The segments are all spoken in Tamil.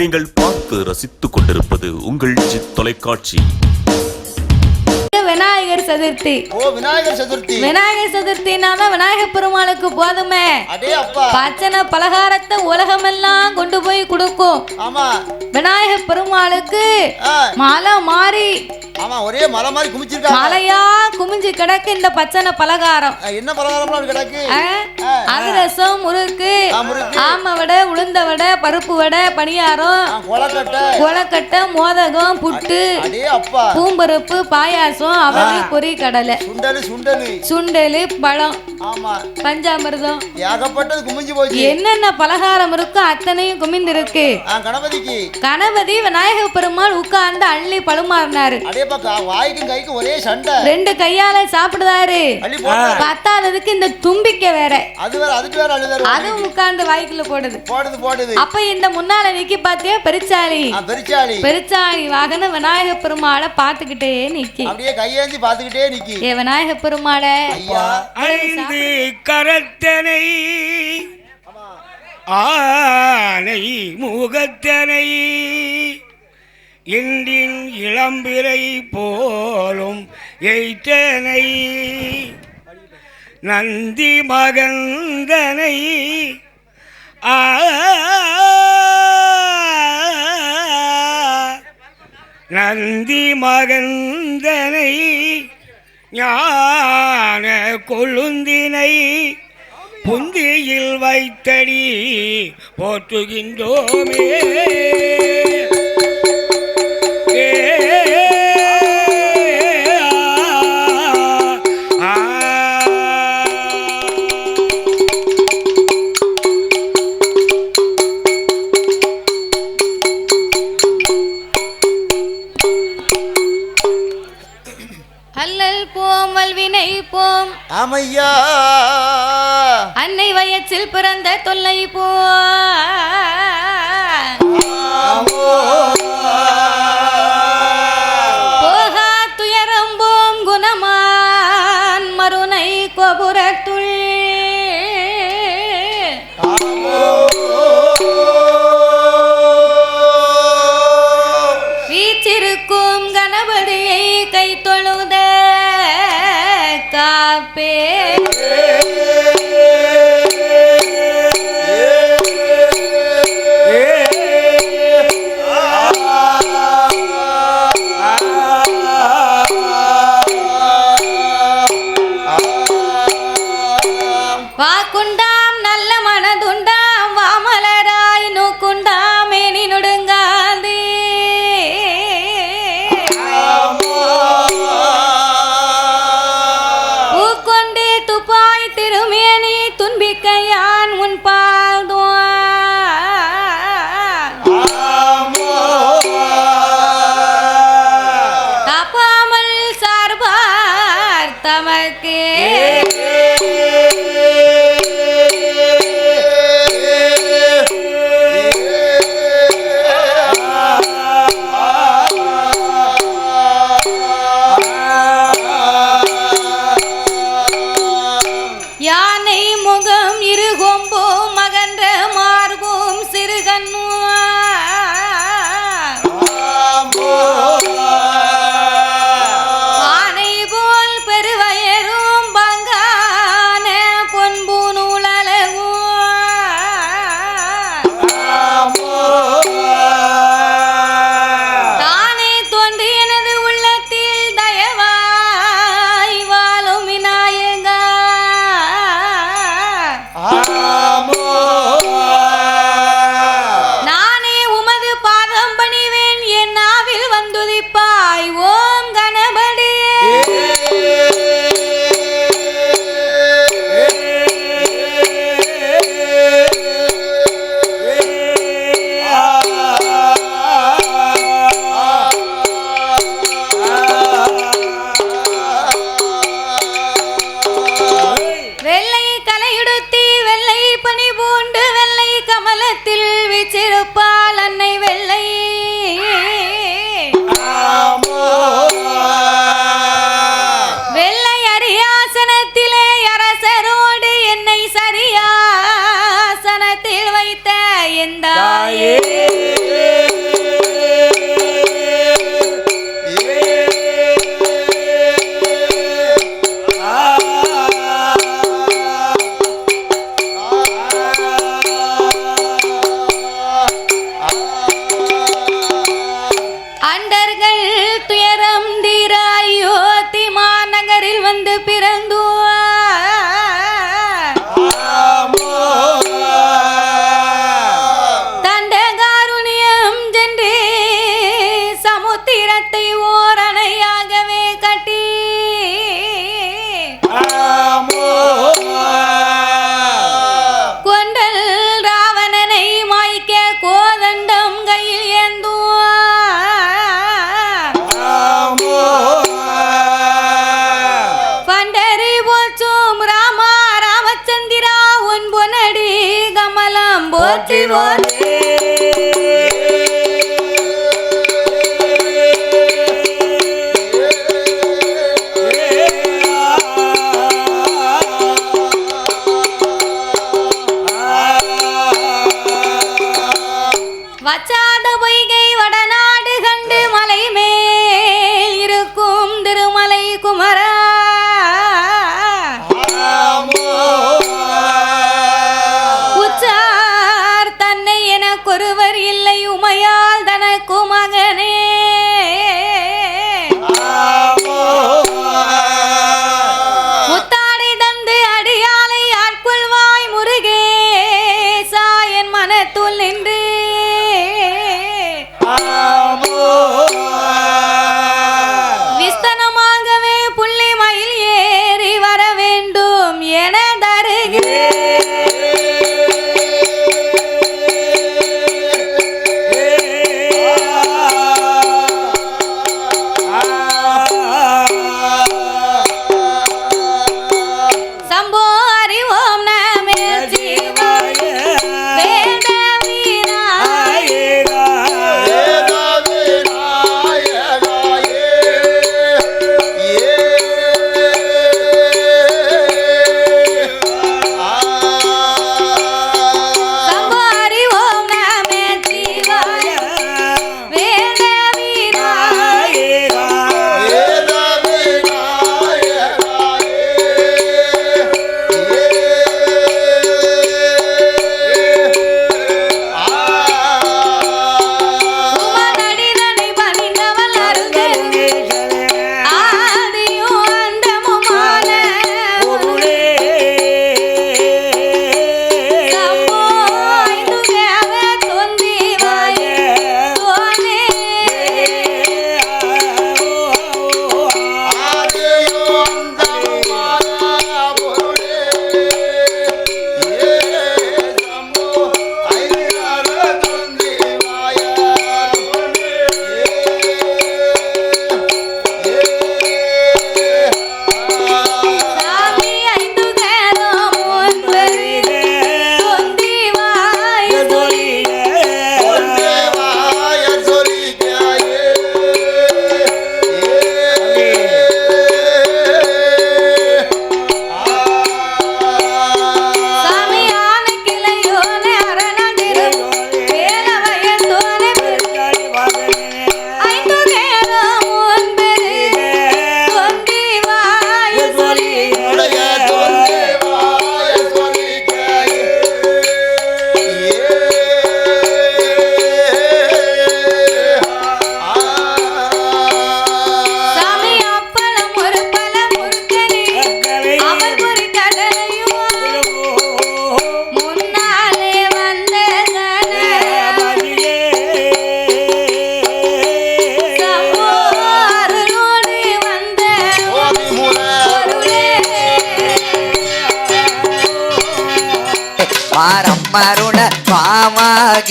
நீங்கள் பார்த்து ரசித்துக் கொண்டிருப்பது உங்கள் ஜி தொலைக்காட்சி. விநாயகர் சதுர்த்தி. ஓ விநாயகர் சதுர்த்தி. விநாயகர் சதுர்த்தினா தான் விநாயகர் பெருமாளுக்கு போதுமே. அடே அப்பா. பச்சனை பலகாரத்தை உலகமெல்லாம் கொண்டு போய் கொடுக்கும். ஆமா. விநாயகர் பெருமாளுக்கு மலை மாறி ஆமா ஒரே மலை மாதிரி குமிச்சிருக்காங்க. மலையா குமிஞ்சு கிடக்கு இந்த பச்சனை பலகாரம். என்ன அப்படி கிடக்கு? அதிரசம் முறுக்கு. ஆம வடை உளுந்த வடை பருப்பு வடை பணியாரம் கொலக்கட்டை. கொலக்கட்டை மோதகம் புட்டு பூம்பருப்பு பாயாசம் அவலி பொரி கடலை. சுண்டலு சுண்டலு. சுண்டலு பழம். ஆமா. பஞ்சாமிர்தம். ஏகப்பட்டது குமிஞ்சு போச்சு. என்னென்ன பலகாரம் இருக்கோ அத்தனையும் குமிந்திருக்கு. கணபதிக்கு. கணபதி விநாயக பெருமாள் உட்கார்ந்து அள்ளி பழுமாறினாரு. அடே பக்கா வாய்க்கும் கைக்கும் ஒரே சண்டை. ரெண்டு கையால சாப்பிடுதாரு. பத்தாததுக்கு இந்த தும்பிக்கை வேற. அது வேற அதுக்கு வேற அழுதாரு அதுவும் உட்கார்ந்து வாய்க்குள்ள போடுது. போடுது போடுது. அப்ப இந்த முன்னால நிக்கி பாத்தியா? பெருச்சாளி. பெருச்சாளி. பெருச்சாளி வாகன விநாயக பெருமாளை பாத்துக்கிட்டே நிக்கி. அப்படியே கையேந்தி பாத்துக்கிட்டே நிக்கி. ஏ விநாயக பெருமாளை. ஐயா. ஐந்து கரத்தனை ஆனை முகத்தனை இன்றின் இளம்பிரை போலும் எய்த்தனை நந்தி மகந்தனை. ஆ. நந்தி மகந்தனை. ஞான கொழுந்தினை புந்தியில் வைத்தடி போற்றுகின்றோமே. ஆமையா அன்னை வயத்தில் பிறந்த தொல்லை போ சார்பார்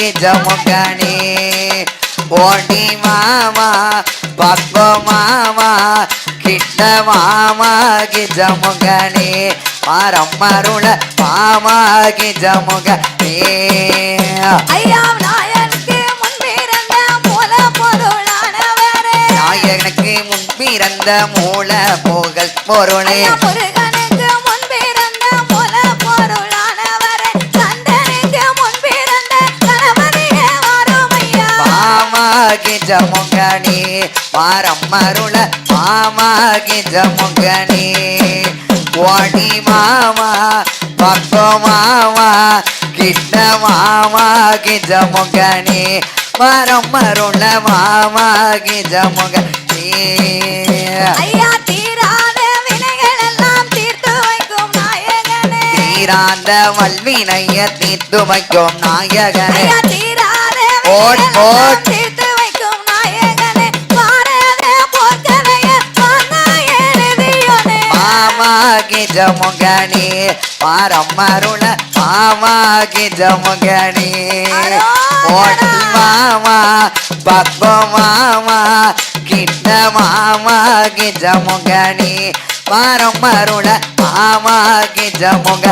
மாமாகி ஜமுகணி ஓடி மாமா பக்வ மாமா கிட்ட மாமாகி ஜமுகணி மாரம்மருள மாமாகி ஜமுகணி ஐயா நாயனுக்கு முன்பிருந்த மூல பொருளானவரே. நாயகனுக்கு முன்பிறந்த மூல புகழ் பொருளே. மாமாகி ஜமுகணி மாரம்மருள மாமாகி ஜமுகணி ஓடி மாமா பக்கோ மாமா கிட்ட மாமாகி ஜமுகணி மாரம்மருள மாமாகி ஜமுகணி ஐயா தீராந்த வல்வினைய தீர்த்து வைக்கும் நாயகனே. Vote, vote. மாவாகி ஜமுகணி மாரம் அருள மாவாகி ஜமுகணி ஓட்டல் மாமா பத்ம மாமா கிட்ட மாமா கிஜமுகணி மாரம் அருள மாமா கிஜமுக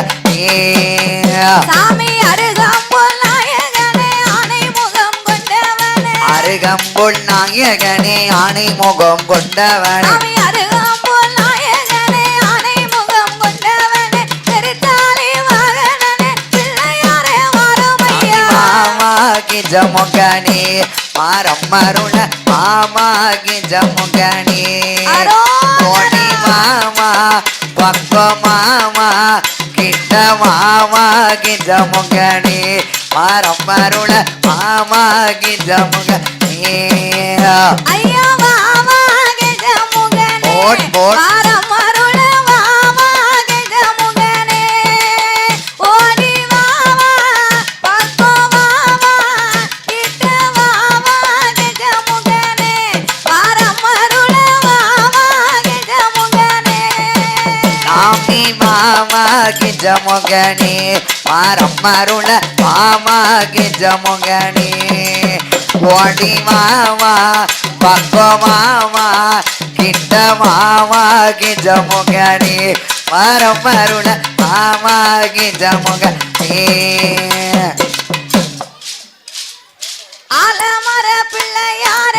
சாமி அருகாம்போல் நாயகனே ஆணை முகம் கொண்டவனே. அருகம்போல் நாயகனே ஆணை முகம் கொண்டவனே జముగని మారమ్మరుణ మామాకి జముగని కోటి మామ పక్క మామ కిట్ట మామాకి జముగని మారమ్మరుణ మామాకి జముగని అయ్యో మామాకి జముగని బోట్ బోట్ ஜமுகணி மரம்மருள மாமாகி ஜமுகணி கோடி மாமா பக்கோ மாமா கிட்ட மாமாகி ஜமுகணி மரம்மருள மாமாகி ஜமுகணி ஆலமர பிள்ளையார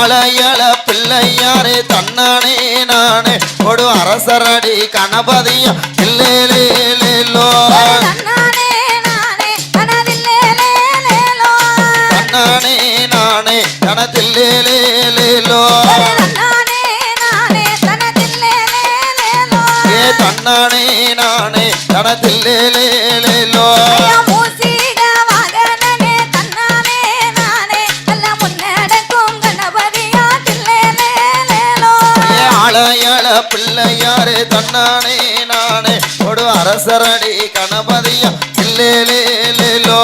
ஆலையள பிள்ளையாரே தன்னானே நானே. ஒரு அரசரடி கணபதியா இல்லேலேலோ தன்னானே நானே கணத்தில்லேலேலோ தன்னானே நானே கணத்தில்லேலேலோ பிள்ளையாரு தன்னானே நானே. ஒரு அரசரடி கணபதியா. இல்லே லேலோ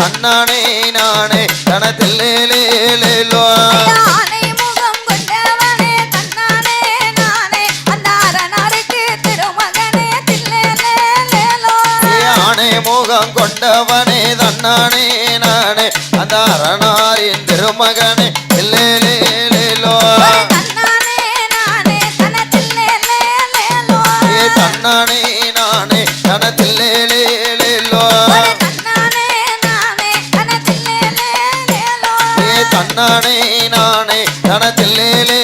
தன்னானே நானே தனத்தில்லேலேலோ முகம் கொண்டவனே தன்னானே நானே. அந்த அரணாரின் திருமகனே நானே நானே. தனத்தில்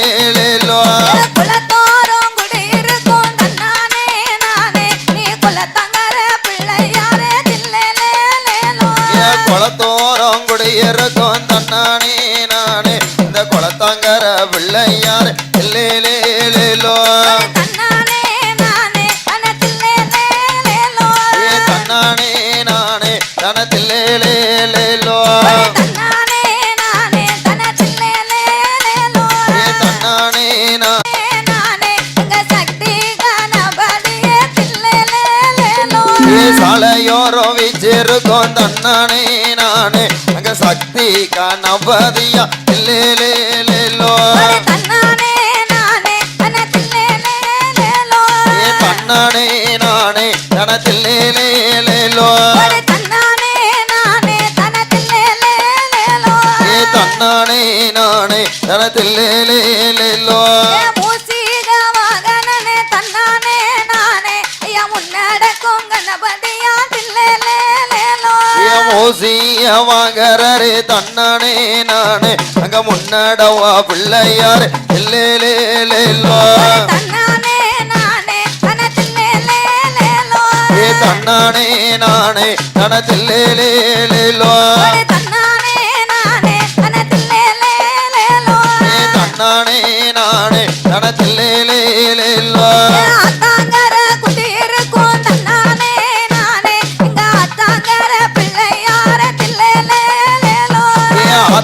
மரவிச்சிருக்கோம் தன்னனே நானே. அங்க சக்தி கணபதியா இல்லோ தன்னனே நானே தன்னனே நானே தனத்தில்லேலோ தன்னனே நானே தனத்தில்லேலோ மூசிக வாகனே தன்னானே மூசிய வாங்கரே தன்னானே நானே அங்க முன்னடவா பிள்ளையார் இல்லேலேலோ தன்னானே நானே கணத்தில்லேலேலேலோ ஏ தன்னானே நானே தனத்தில்லேலேலோ தன்னானே நானே தனத்தில்லேலேலோ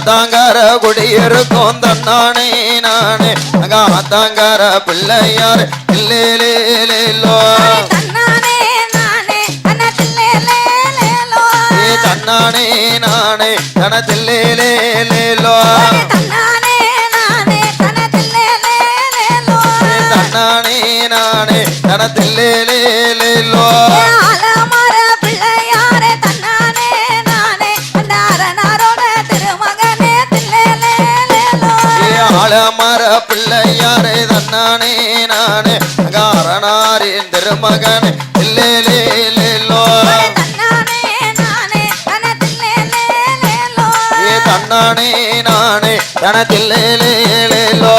ஆத்தாங்கர குடியிருக்கும் தன்னானே நானே. அங்க ஆத்தாங்கர பிள்ளையார் இல்லேலேலோ தன்னானே நானே தனத்தில்லேலேலோ தன்னானே நானே தனத்தில்லேலேலோ ஏ ஆலமர பிள்ளையாரே தன்னானே நானே. அங்க அரணாரின் திருமகன் இல்லேலேலோ தன்னானே நானே. கணத்தில்லேலேலேலோ ஏ தன்னானே நானே. தனத்தில்லேலேலோ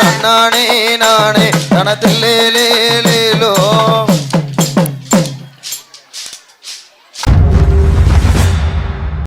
தன்னானே நானே. தனத்தில்லேலேலோ